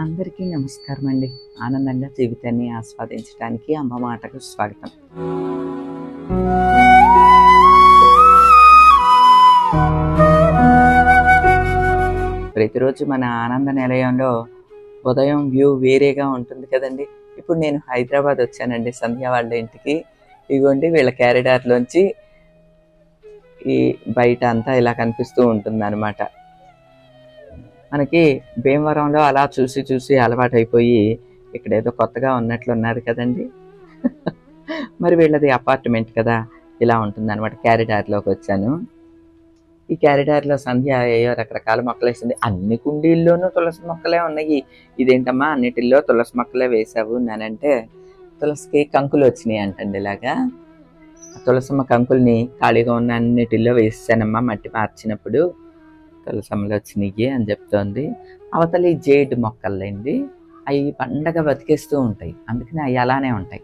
అందరికీ నమస్కారం అండి ఆనందంగా జీవితాన్ని ఆస్వాదించడానికి అమ్మ మాటకు స్వాగతం. ప్రతిరోజు మన ఆనంద నిలయంలో ఉదయం వ్యూ వేరేగా ఉంటుంది కదండి. ఇప్పుడు నేను హైదరాబాద్ వచ్చానండి. సంధ్య వాళ్ళ ఇంటికి. ఇవ్వండి వీళ్ళ క్యారిడార్లోంచి ఈ బయట అంతా ఇలా కనిపిస్తూ ఉంటుంది అనమాట మనకి భీమవరంలో అలా చూసి చూసి అలవాటైపోయి ఇక్కడ ఏదో కొత్తగా ఉన్నట్లు ఉన్నారు కదండి. మరి వీళ్ళది అపార్ట్మెంట్ కదా ఇలా ఉంటుంది అనమాట క్యారిడార్లోకి వచ్చాను. ఈ క్యారిడార్లో సంధ్య ఏయో రకరకాల మొక్కలు వేసింది. అన్ని కుండీల్లోనూ తులసి మొక్కలే ఉన్నాయి. ఇదేంటమ్మా? అన్నిటిల్లో తులసి మొక్కలే వేసావు నానంటే తులసికి కంకులు వచ్చినాయి అంటండి ఇలాగా. తులసమ్మ కంకుల్ని ఖాళీగా ఉన్న అన్నిటిల్లో వేసానమ్మా మట్టి మార్చినప్పుడు. తులసమ్మలు వచ్చినాయి అని చెప్తోంది. అవతలి ఈ జేడ్ మొక్కలండి. అవి పండగ బతికేస్తూ ఉంటాయి. అందుకని అవి అలానే ఉంటాయి.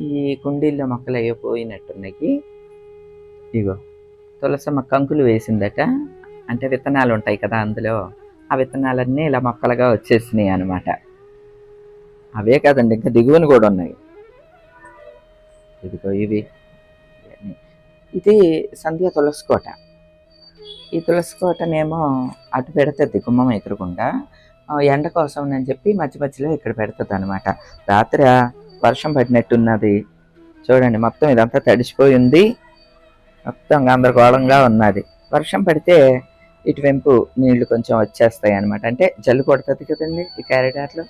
ఈ కుండీల్లో మొక్కలు అయ్యో పోయినట్టున్నాయి ఇగో తులసమ్మ కంకులు వేసిందట. అంటే విత్తనాలు ఉంటాయి కదా అందులో. ఆ విత్తనాలన్నీ ఇలా మొక్కలుగా వచ్చేసినాయి అనమాట అవే కాదండి ఇంకా దిగువన కూడా ఉన్నాయి. ఇదిగో ఇవి. ఇది సంధ్య తులసి కోట. ఈ తులసి కోటనేమో అటు పెడుతుంది గుమ్మం ఎదురుకుండా ఎండ కోసం అని చెప్పి మధ్య మధ్యలో ఇక్కడ పెడుతుంది అనమాట రాత్రి వర్షం పడినట్టున్నది. చూడండి మొత్తం ఇదంతా తడిసిపోయింది మొత్తం గందరగోళంగా ఉన్నది. వర్షం పడితే ఇటువైపు నీళ్ళు కొంచెం వచ్చేస్తాయి అనమాట అంటే జల్లు కొడుతుంది కదండి ఈ క్యారెటార్లు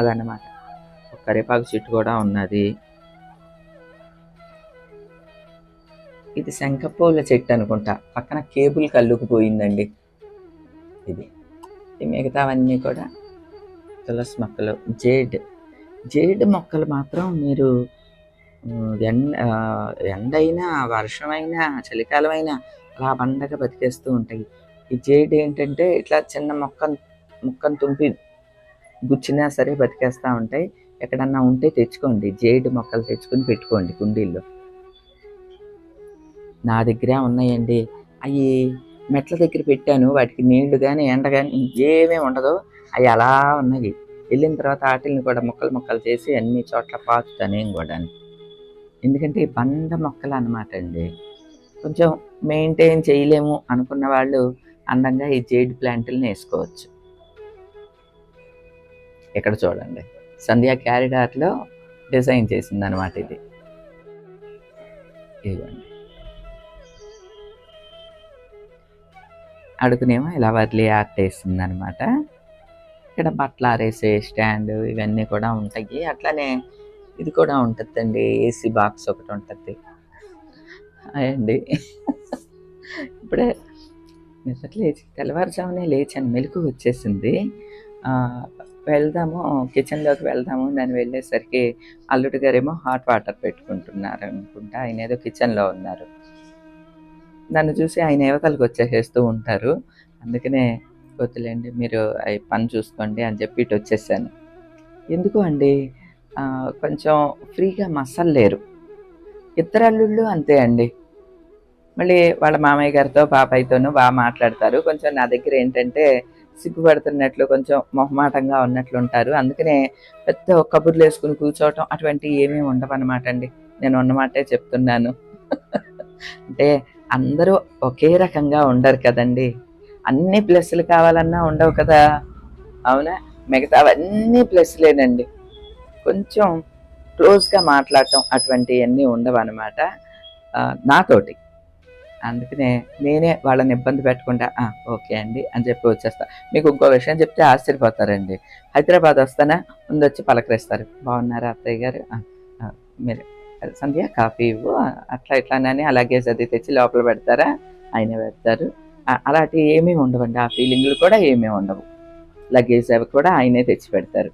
అదనమాట ఒక కరివేపాకు చెట్టు కూడా ఉన్నది. ఇది శంఖపూల చెట్టు అనుకుంటా. పక్కన కేబుల్ కల్లుకుపోయిందండి ఇది. ఈ మిగతావన్నీ కూడా తులసి మొక్కలు. జేడ్. జేడ్ మొక్కలు మాత్రం మీరు ఎండ ఎండైనా వర్షమైనా చలికాలం అయినా అలా బండగా బతికేస్తూ ఉంటాయి. ఈ జేడ్ ఏంటంటే ఇట్లా చిన్న మొక్క ముక్కను తుంపి గుచ్చినా సరే బతికేస్తూ ఉంటాయి. ఎక్కడన్నా ఉంటే తెచ్చుకోండి. జేడ్ మొక్కలు తెచ్చుకొని పెట్టుకోండి కుండీల్లో. నా దగ్గరే ఉన్నాయండి. అవి మెట్ల దగ్గర పెట్టాను. వాటికి నీళ్ళు కానీ ఎండ కానీ ఏమీ ఉండదు. అవి అలా ఉన్నాయి. వెళ్ళిన తర్వాత వాటిని కూడా ముక్కలు ముక్కలు చేసి అన్ని చోట్ల పాతుతాను నేను కూడా ఎందుకంటే బండ మొక్కలు అన్నమాట అండి. కొంచెం మెయింటైన్ చేయలేము అనుకున్న వాళ్ళు అందంగా ఈ జేడ్ ప్లాంట్లను వేసుకోవచ్చు. ఇక్కడ చూడండి. సంధ్యా క్యారిడార్లో డిజైన్ చేసింది అనమాట ఇది. ఇదిగోండి. అడుగునేమో ఇలా వదిలి ఆటేస్తుంది అనమాట ఇక్కడ బట్టలు ఆరేసే స్టాండ్ ఇవన్నీ కూడా ఉంటాయి. అట్లానే ఇది కూడా ఉంటుందండి ఏసీ బాక్స్ ఒకటి ఉంటుంది. అండి ఇప్పుడే నిజట్ లేచి తెల్లవారుజామునే లేచాను మెలకు వచ్చేసింది. వెళ్దాము కిచెన్లోకి వెళ్దాము నేను వెళ్ళేసరికి అల్లుడు గారేమో హాట్ వాటర్ పెట్టుకుంటున్నారు అనుకుంటా ఆయన ఏదో కిచెన్లో ఉన్నారు. నన్ను చూసి ఆయన యువతలకు వచ్చేసేస్తూ ఉంటారు. అందుకనే వద్దులేండి మీరు అవి పని చూసుకోండి అని చెప్పి ఇటు వచ్చేసాను. ఎందుకు అండి? కొంచెం ఫ్రీగా మసలు లేరు. ఇద్దరు అల్లుళ్ళు అంతే అండి. మళ్ళీ వాళ్ళ మామయ్య గారితో బాబాయ్తోనూ బాగా మాట్లాడతారు. కొంచెం నా దగ్గర ఏంటంటే సిగ్గుపడుతున్నట్లు కొంచెం మొహమాటంగా ఉన్నట్లు ఉంటారు. అందుకనే పెద్ద కబుర్లు వేసుకుని కూర్చోవటం అటువంటివి ఏమీ ఉండవన్నమాట అండి. నేను ఉన్నమాటే చెప్తున్నాను. అంటే అందరూ ఒకే రకంగా ఉండరు కదండి. అన్ని ప్లస్లు కావాలన్నా ఉండవు కదా. అవునా? మిగతా అవన్నీ ప్లస్లేనండి. కొంచెం క్లోజ్గా మాట్లాడటం అటువంటివన్నీ ఉండవు అనమాట నాతోటి. అందుకనే నేనే వాళ్ళని ఇబ్బంది పెట్టకుండా ఓకే అండి అని చెప్పి వచ్చేస్తా. మీకు ఇంకో విషయం చెప్తే ఆశ్చర్యపోతారండి. హైదరాబాద్ వస్తానా? ముందు వచ్చి పలకరిస్తారు. బాగున్నారా అత్తయ్య గారు? మీరు. సంధ్య కాఫీ ఇవ్వు. అట్లా ఇట్లానే అలాగే అది తెచ్చి లోపల పెడతారా? ఆయన పెడతారు. అలాంటివి ఏమీ ఉండవండి? ఆ ఫీలింగ్లు కూడా ఏమీ ఉండవు. లగేజ్ అవి కూడా ఆయనే తెచ్చి పెడతారు.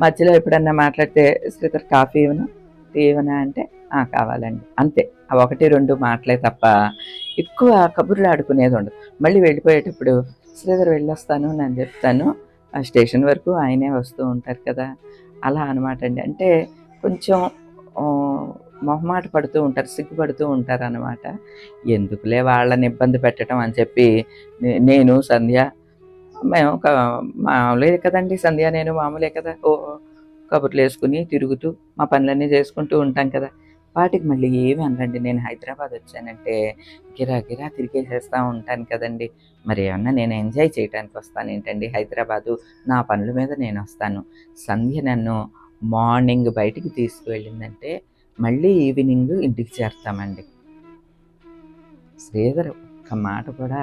మధ్యలో ఎప్పుడన్నా మాట్లాడితే శ్రీధర్ కాఫీ ఇవ్వనా? టీ ఇవ్వనా? అంటే "ఆ, కావాలండి. అంతే. ఆ ఒకటి రెండు మాటలే తప్ప ఎక్కువ కబుర్లు ఆడుకునేది ఉండదు. మళ్ళీ వెళ్ళిపోయేటప్పుడు శ్రీధర్ వెళ్ళొస్తాను నేను చెప్తాను. ఆ స్టేషన్ వరకు ఆయనే వస్తూ ఉంటారు కదా. అలా అనమాట అండి. అంటే కొంచెం మొహమాట పడుతూ ఉంటారు సిగ్గుపడుతూ ఉంటారు అనమాట ఎందుకులే వాళ్ళని ఇబ్బంది పెట్టడం అని చెప్పి నే- నేను సంధ్య మేము ఒక మామూలే కదండి సంధ్య నేను మామూలే కదా ఓ కబుర్లు వేసుకుని తిరుగుతూ మా పనులన్నీ చేసుకుంటూ ఉంటాం కదా. వాటికి మళ్ళీ ఏమి అనరండి నేను హైదరాబాద్ వచ్చానంటే గిరా గిరా తిరిగేసేస్తూ ఉంటాను కదండి. మరి ఏమన్నా నేను ఎంజాయ్ చేయడానికి వస్తాను ఏంటండి హైదరాబాదు? నా పనుల మీద నేను వస్తాను. సంధ్య నన్ను మార్నింగ్ బయటికి తీసుకువెళ్ళిందంటే మళ్ళీ ఈవినింగ్ ఇంటికి చేరుతామండి. శ్రీధర్ ఒక్క మాట కూడా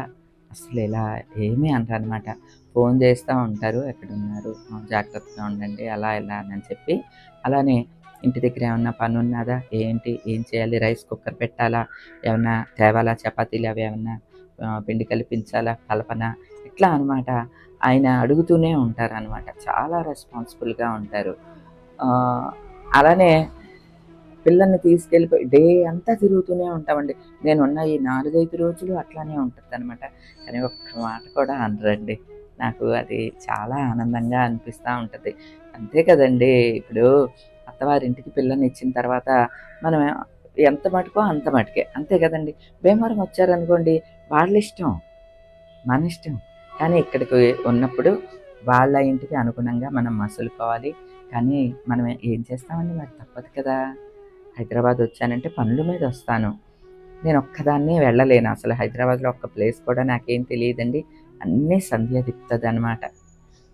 అసలు ఇలా ఏమీ అనమాట ఫోన్ చేస్తూ ఉంటారు ఎక్కడున్నారు? జాగ్రత్తగా ఉండండి అలా ఇలా అని చెప్పి అలానే ఇంటి దగ్గర ఏమన్నా పని ఉన్నదా ఏంటి? ఏం చేయాలి? రైస్ కుక్కర్ పెట్టాలా? ఏమన్నా తేవాలా? చపాతీలు అవి ఏమన్నా పిండి కలిపించాలా? కలపన? ఇట్లా అనమాట. ఆయన అడుగుతూనే ఉంటారు అనమాట చాలా రెస్పాన్సిబుల్గా ఉంటారు. అలానే పిల్లల్ని తీసుకెళ్ళిపోయి డే అంతా తిరుగుతూనే ఉంటామండి. నేను ఉన్న ఈ నాలుగైదు రోజులు అట్లానే ఉంటుంది అనమాట కానీ ఒక్క మాట కూడా అనరండి. నాకు అది చాలా ఆనందంగా అనిపిస్తూ ఉంటుంది. అంతే కదండి. ఇప్పుడు అత్తవారింటికి పిల్లల్ని ఇచ్చిన తర్వాత మనం ఎంత మటుకో అంత మటుకే. అంతే కదండి. భీమవరం వచ్చారనుకోండి వాళ్ళ ఇష్టం మన ఇష్టం. కానీ ఇక్కడికి ఉన్నప్పుడు వాళ్ళ ఇంటికి అనుగుణంగా మనం మసులుకోవాలి. కానీ మనం ఏం చేస్తామండి? మరి తప్పదు కదా. హైదరాబాద్ వచ్చానంటే పనుల మీద వస్తాను. నేను ఒక్కదాన్నే వెళ్ళలేను. అసలు హైదరాబాద్లో ఒక్క ప్లేస్ కూడా నాకేం తెలియదండి. అన్నీ సంధ్య తిప్పుతుంది అనమాట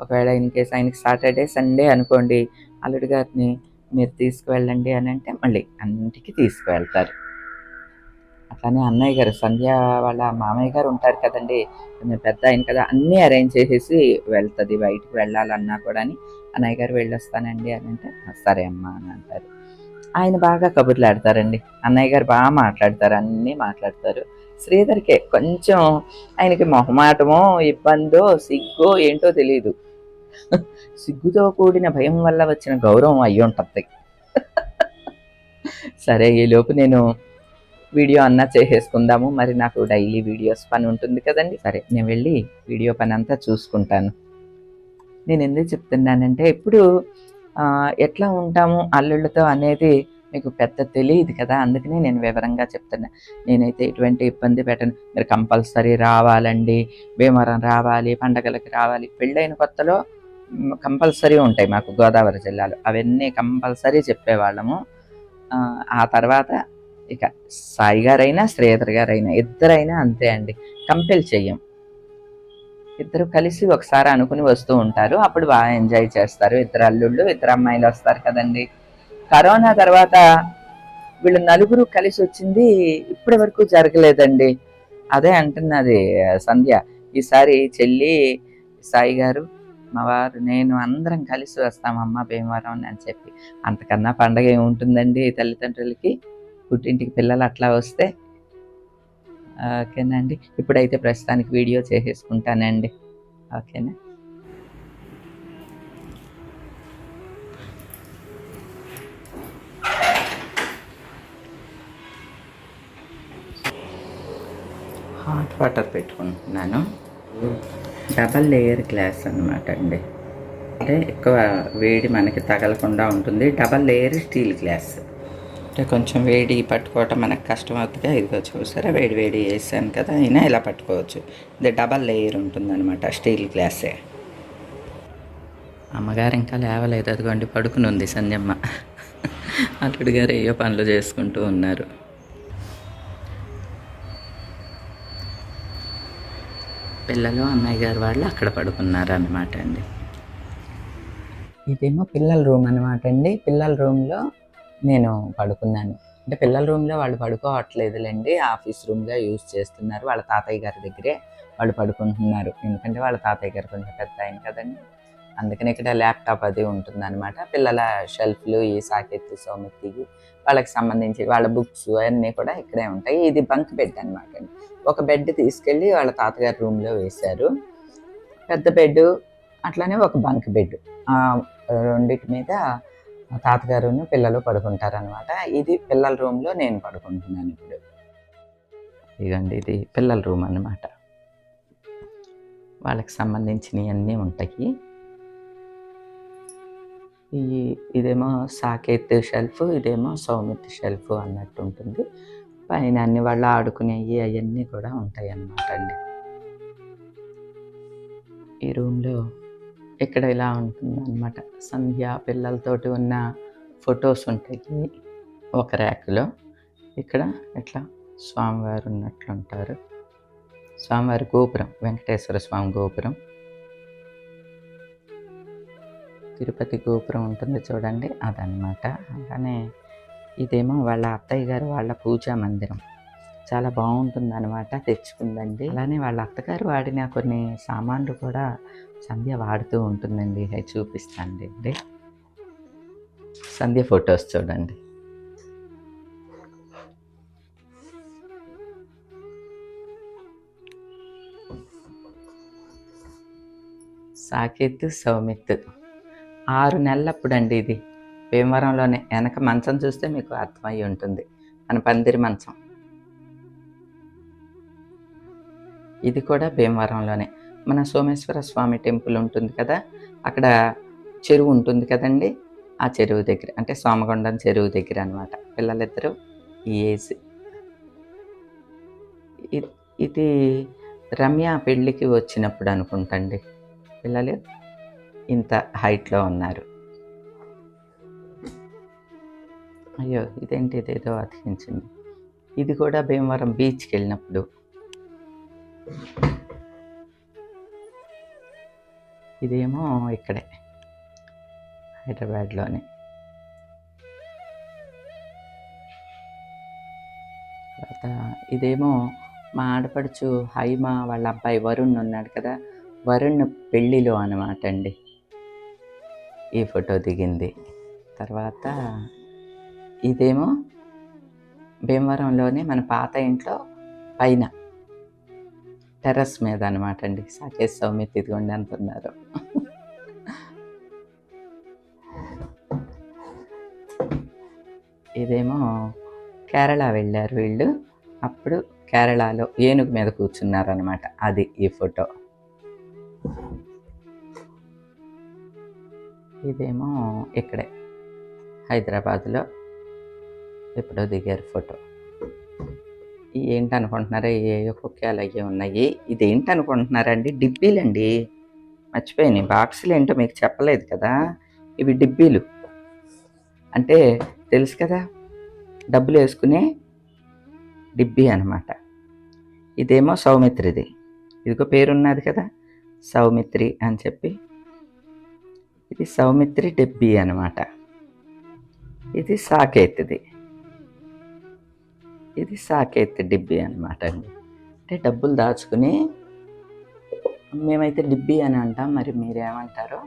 ఒకవేళ ఇన్ కేస్ ఆయనకి సాటర్డే సండే అనుకోండి అల్లుడి గారిని మీరు తీసుకువెళ్ళండి అని అంటే మళ్ళీ అన్నింటికి తీసుకువెళ్తారు. అట్లానే అన్నయ్య గారు సంధ్య వాళ్ళ మామయ్య గారు ఉంటారు కదండి. కొంచెం పెద్ద ఆయన కదా. అన్నీ అరేంజ్ చేసేసి వెళ్తుంది. బయటికి వెళ్ళాలన్నా కూడా అని అన్నయ్య గారు వెళ్ళొస్తానండి అని అంటే సరే అమ్మా అని అంటారు. ఆయన బాగా కబుర్లు ఆడతారండి అన్నయ్య గారు బాగా మాట్లాడతారు అన్నీ మాట్లాడతారు. శ్రీధర్కే కొంచెం ఆయనకి మొహమాటమో ఇబ్బందో సిగ్గో ఏంటో తెలియదు సిగ్గుతో కూడిన భయం వల్ల వచ్చిన గౌరవం అయ్యి ఉంటుంది. సరే ఈలోపు నేను వీడియో అన్నా చేసేసుకుందాము. మరి నాకు డైలీ వీడియోస్ పని ఉంటుంది కదండి. సరే నేను వెళ్ళి వీడియో పని అంతా చూసుకుంటాను. నేను ఎందుకు చెప్తున్నానంటే ఇప్పుడు ఎట్లా ఉంటాము అల్లుళ్ళతో అనేది మీకు పెద్ద తెలియదు కదా అందుకనే నేను వివరంగా చెప్తున్నా. నేనైతే ఎటువంటి ఇబ్బంది పెట్టను. మీరు కంపల్సరీ రావాలండి భీమవరం రావాలి పండగలకి రావాలి పెళ్ళైన కొత్తలో కంపల్సరీ ఉంటాయి మాకు గోదావరి జిల్లాలో. అవన్నీ కంపల్సరీ చెప్పేవాళ్ళము. ఆ తర్వాత ఇక సాయి గారైనా శ్రీధర్ గారైనా ఇద్దరైనా అంతే అండి. కంపెల్ చెయ్యం. ఇద్దరు కలిసి ఒకసారి అనుకుని వస్తూ ఉంటారు. అప్పుడు బాగా ఎంజాయ్ చేస్తారు. ఇద్దరు అల్లుళ్ళు ఇద్దరు అమ్మాయిలు వస్తారు కదండి. కరోనా తర్వాత వీళ్ళు నలుగురు కలిసి వచ్చింది ఇప్పటి వరకు జరగలేదండి. అదే అంటున్నది సంధ్య. ఈసారి చెల్లి సాయి గారు మా వారు నేను అందరం కలిసి వస్తామమ్మ భీమవరం అని చెప్పి. అంతకన్నా పండగ ఏముంటుందండి తల్లిదండ్రులకి? పుట్టింటికి పిల్లలు అట్లా వస్తే ఓకేనండి. ఇప్పుడైతే ప్రస్తుతానికి వీడియో చేసేసుకుంటానండి. ఓకేనా? హాట్ వాటర్ పెట్టుకుంటున్నాను. డబల్ లేయర్ గ్లాస్ అనమాట అండి. అంటే ఎక్కువ వేడి మనకి తగలకుండా ఉంటుంది. Double layer steel glass. అంటే కొంచెం వేడి పట్టుకోవటం మనకు కష్టం అవుతుంది ఇదిగో చూసారా? వేడి వేడి వేసాను కదా. అయినా ఇలా పట్టుకోవచ్చు. ఇది డబల్ లేయర్ ఉంటుందన్నమాట స్టీల్ గ్లాసే. అమ్మగారు ఇంకా లేవలేదు. అదిగోండి పడుకుని ఉంది సంజమ్మ. అల్లుడు గారు ఏయో పనులు చేసుకుంటూ ఉన్నారు. పిల్లలు అమ్మాయి గారు వాళ్ళు అక్కడ పడుకున్నారు అన్నమాట అండి. ఇదేమో పిల్లల రూమ్ అనమాట అండి. పిల్లల రూమ్లో నేను పడుకున్నాను. అంటే పిల్లల రూమ్లో వాళ్ళు పడుకోవట్లేదులేండి. ఆఫీస్ రూమ్గా యూజ్ చేస్తున్నారు. వాళ్ళ తాతయ్య గారి దగ్గరే వాళ్ళు పడుకుంటున్నారు. ఎందుకంటే వాళ్ళ తాతయ్య గారు కొంచెం పెద్ద ఆయన కదండి. అందుకని ఇక్కడ ల్యాప్టాప్ అది ఉంటుందన్నమాట. పిల్లల షెల్ఫ్లు ఈ సాకెత్తు సౌమెత్తి వాళ్ళకి సంబంధించి వాళ్ళ బుక్స్ అవన్నీ కూడా ఇక్కడే ఉంటాయి. ఇది బంక్ బెడ్ అనమాట అండి. ఒక బెడ్ తీసుకెళ్ళి వాళ్ళ తాతగారి రూమ్లో వేశారు. పెద్ద బెడ్ అట్లానే ఒక బంక్ బెడ్ రెండింటి మీద తాతగారును పిల్లలు పడుకుంటారు అనమాట ఇది పిల్లల రూమ్లో నేను పడుకుంటున్నాను ఇప్పుడు. ఇదండి ఇది పిల్లల రూమ్ అన్నమాట. వాళ్ళకి సంబంధించినవి అన్నీ ఉంటాయి. ఈ ఇదేమో సాకేత్ షెల్ఫ్ ఇదేమో సౌమిత్ షెల్ఫ్ అన్నట్టు ఉంటుంది. పైన అన్ని వాళ్ళు ఆడుకునేవి అవన్నీ కూడా ఉంటాయి అన్నమాట అండి. ఈ రూమ్లో ఇక్కడ ఇలా ఉంటుంది అనమాట సంధ్య పిల్లలతోటి ఉన్న ఫొటోస్ ఉంటాయి ఒక ర్యాక్లో. ఇక్కడ ఇట్లా స్వామివారు ఉన్నట్లు ఉంటారు స్వామివారి గోపురం వెంకటేశ్వర స్వామి గోపురం. తిరుపతి గోపురం ఉంటుంది చూడండి అదనమాట అలానే ఇదేమో వాళ్ళ అత్తయ్య గారు వాళ్ళ పూజా మందిరం. చాలా బాగుంటుంది అనమాట తెచ్చుకుందండి. అలానే వాళ్ళ అత్తగారు వాడిన కొన్ని సామాన్లు కూడా సంధ్య వాడుతూ ఉంటుందండి. అవి చూపిస్తాను అండి సంధ్య ఫొటోస్ చూడండి. సాకేత్ సౌమిత్. ఆరు నెలలప్పుడు అండి ఇది. భీమవరంలోనే వెనక మంచం చూస్తే మీకు అర్థమై ఉంటుంది. మన పందిరి మంచం. ఇది కూడా భీమవరంలోనే. మన సోమేశ్వర స్వామి టెంపుల్ ఉంటుంది కదా అక్కడ చెరువు ఉంటుంది కదండి? ఆ చెరువు దగ్గర అంటే సోమగొండం చెరువు దగ్గర అనమాట పిల్లలిద్దరూ ఈ ఏజ్ ఇది రమ్య పెళ్ళికి వచ్చినప్పుడు అనుకుంటండి. పిల్లలు ఇంత హైట్లో ఉన్నారు. అయ్యో ఇదేంటి ఇదేదో అతికించింది. ఇది కూడా భీమవరం బీచ్కి వెళ్ళినప్పుడు. ఇదేమో ఇక్కడే హైదరాబాద్లోనే. తర్వాత ఇదేమో మా ఆడపడుచు హైమ వాళ్ళ అబ్బాయి వరుణ్ ఉన్నాడు కదా వరుణ్ పెళ్ళిలో అనమాట అండి. ఈ ఫోటో దిగింది. తర్వాత ఇదేమో భీమవరంలోనే మన పాత ఇంట్లో పైన. టెర్రస్ మీద అనమాట అండి. సాకేష్ సౌమిత్ ఇదిగోండి అంటున్నారు. ఇదేమో కేరళ వెళ్ళారు వీళ్ళు. అప్పుడు కేరళలో ఏనుగు మీద కూర్చున్నారు అనమాట అది ఈ ఫోటో. ఇదేమో ఇక్కడే హైదరాబాద్లో ఎప్పుడో దిగారు ఫోటో. ఏంటి అనుకుంటున్నారా ఏ కుక్కాలు అయ్యి ఉన్నాయి? ఇది ఏంటి అనుకుంటున్నారండి డిబ్బీలండి. మర్చిపోయినాయి బాక్సులు ఏంటో మీకు చెప్పలేదు కదా? ఇవి డిబ్బీలు. అంటే తెలుసు కదా? డబ్బులు వేసుకునే డిబ్బీ అనమాట ఇదేమో సౌమిత్రిది. ఇదిగో పేరున్నది కదా? సౌమిత్రి అని చెప్పి. ఇది సౌమిత్రి డిబ్బీ అనమాట ఇది సాకేత్ది. ఇది సాకేత్ డిబ్బీ అనమాట అండి. అంటే డబ్బులు దాచుకుని మేమైతే డిబ్బీ అని అంటాం మరి మీరేమంటారు?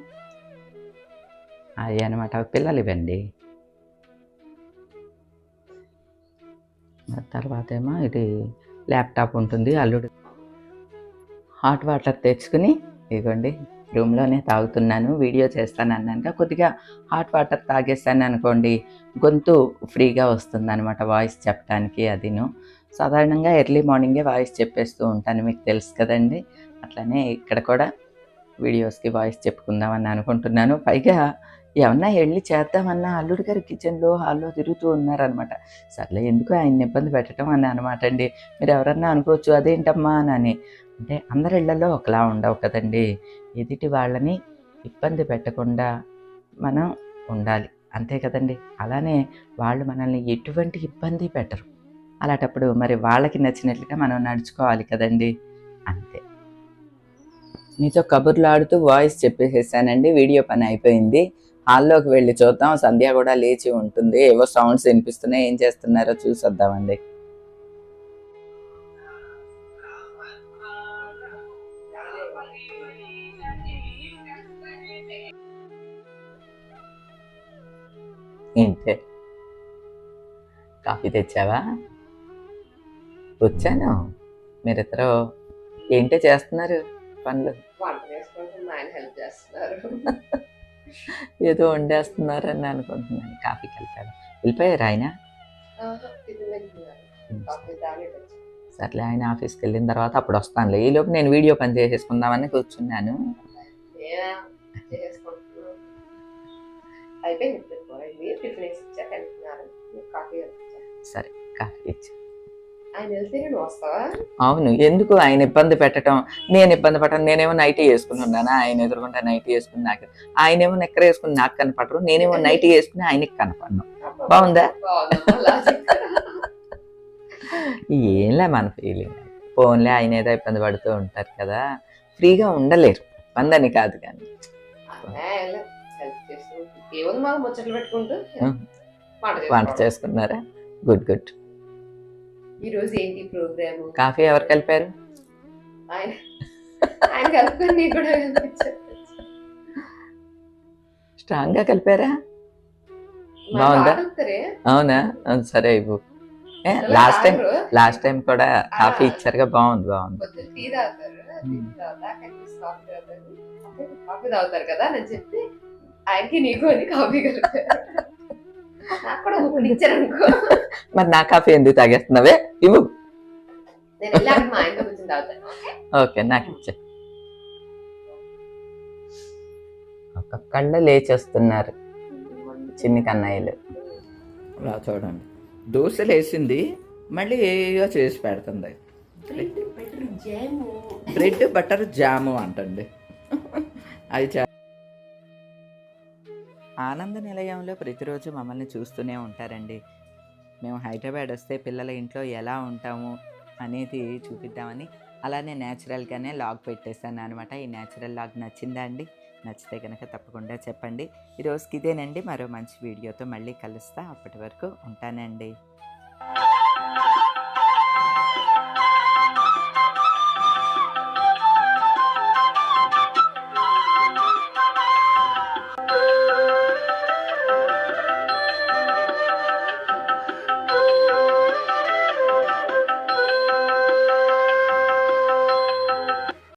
అవి అనమాట పిల్లలు ఇవ్వండి. తర్వాత ఏమో ఇది ల్యాప్టాప్ ఉంటుంది అల్లుడు హాట్ వాటర్ తెచ్చుకుని ఇదిగోండి. రూమ్లోనే తాగుతున్నాను వీడియో చేస్తాను అన్నాక కొద్దిగా హాట్ వాటర్ తాగేస్తాను అనుకోండి గొంతు ఫ్రీగా వస్తుందన్నమాట వాయిస్ చెప్పడానికి అదిను. సాధారణంగా ఎర్లీ మార్నింగే వాయిస్ చెప్పేస్తూ ఉంటాను మీకు తెలుసు కదండి. అట్లనే ఇక్కడ కూడా వీడియోస్కి వాయిస్ చెప్పుకుందామని అనుకుంటున్నాను. పైగా ఏమన్నా వెళ్ళి చేద్దామన్నా అల్లుడు గారు కిచెన్లో హాల్లో తిరుగుతూ ఉన్నారనమాట సర్లే ఎందుకు ఆయన్ని ఇబ్బంది పెట్టడం అని అనమాట అండి. మీరు ఎవరన్నా అనుకోవచ్చు అదేంటమ్మా అని అంటే అందరి ఇళ్ళలో ఒకలా ఉండవు కదండి. ఎదుటి వాళ్ళని ఇబ్బంది పెట్టకుండా మనం ఉండాలి. అంతే కదండి. అలానే వాళ్ళు మనల్ని ఎటువంటి ఇబ్బంది పెట్టరు. అలాంటప్పుడు మరి వాళ్ళకి నచ్చినట్లుగా మనం నడుచుకోవాలి కదండి. అంతే. మీతో కబుర్లు ఆడుతూ వాయిస్ చెప్పేసేసానండి. వీడియో పని అయిపోయింది. హాల్లోకి వెళ్ళి చూద్దాం. సంధ్య కూడా లేచి ఉంటుంది. ఏవో సౌండ్స్ వినిపిస్తున్నాయి. ఏం చేస్తున్నారో చూసొద్దామండి. ఏంటే? కాఫీ తెచ్చావా? వచ్చాను. మీరిద్దరు ఏంటే చేస్తున్నారు? పనులు? వంట చేసుకుంటూ ఆయన హెల్ప్ చేస్తున్నారు. ఏదో వండేస్తున్నారని అనుకుంటున్నాను. కాఫీకి వెళ్తాడు వెళ్ళిపోయారు ఆయన. సర్లే ఆయన ఆఫీస్కి వెళ్ళిన తర్వాత అప్పుడు వస్తానులే. ఈలోపు నేను వీడియో పని చేసేసుకుందామని కూర్చున్నాను. సరే కాఫీ ఇచ్చి అవును ఎందుకు ఆయన ఇబ్బంది పెట్టడం నేను ఇబ్బంది పడటం నేనేమో నైటీ వేసుకుంటున్నానా ఆయన ఎదురుకుంటా నైటీ వేసుకుని నాకు ఆయనేమో నెక్కర వేసుకుని నాకు కనపడరు నేనేమో నైటీ వేసుకుని ఆయనకి కనపడను. బాగుందా? ఏంలే మన ఫీలింగ్ ఫోన్లే ఆయన ఏదో ఇబ్బంది పడుతూ ఉంటారు కదా. ఫ్రీగా ఉండలేరు వందని కాదు కానీ. వంట. చేసుకున్నారా? గుడ్ గుడ్ ఈ రోజు ఏంటి ప్రోగ్రామ్ కాఫీ ఎవరు కలిపారు? ఆయన. ఆయన కలుపుకొని కూడా స్ట్రాంగ్గా కలిపారా? బాగుందా? అవునా? ఆ, సరే ఇవ్వు. Last time. లాస్ట్ టైం కూడా కాఫీ ఇచ్చారుగా బాగుంది బాగుంది. టీ తాగుతారు కాఫీ తాగుతారు కదా అని చెప్పి ఆయనకి నీకు అని కాఫీ కలిపారు. మరి నా కాఫీ ఎందుకు తాగేస్తున్నావే? ఇవ్వు. ఓకే? ఓకే నాకు ఇచ్చే. ఒక్కొక్కళ్ళు లేచేస్తున్నారు చిన్ని కన్నయ్యలు. ఇలా చూడండి. దోశలు వేసింది మళ్ళీ ఏయో చేసి పెడుతుంది. జాము. బ్రెడ్ బటర్ జాము అంటండి. అది చా ఆనంద నిలయంలో ప్రతిరోజు మమ్మల్ని చూస్తూనే ఉంటారండి. మేము హైదరాబాద్ వస్తే పిల్లల ఇంట్లో ఎలా ఉంటాము అనేది చూపిద్దామని అలానే న్యాచురల్గానే లాగ్ పెట్టేశాను అనమాట ఈ న్యాచురల్ లాగ్ నచ్చిందా అండి? నచ్చితే కనుక తప్పకుండా చెప్పండి. ఈరోజుకి ఇదేనండి. మరో మంచి వీడియోతో మళ్ళీ కలుస్తా. అప్పటి వరకు ఉంటానండి.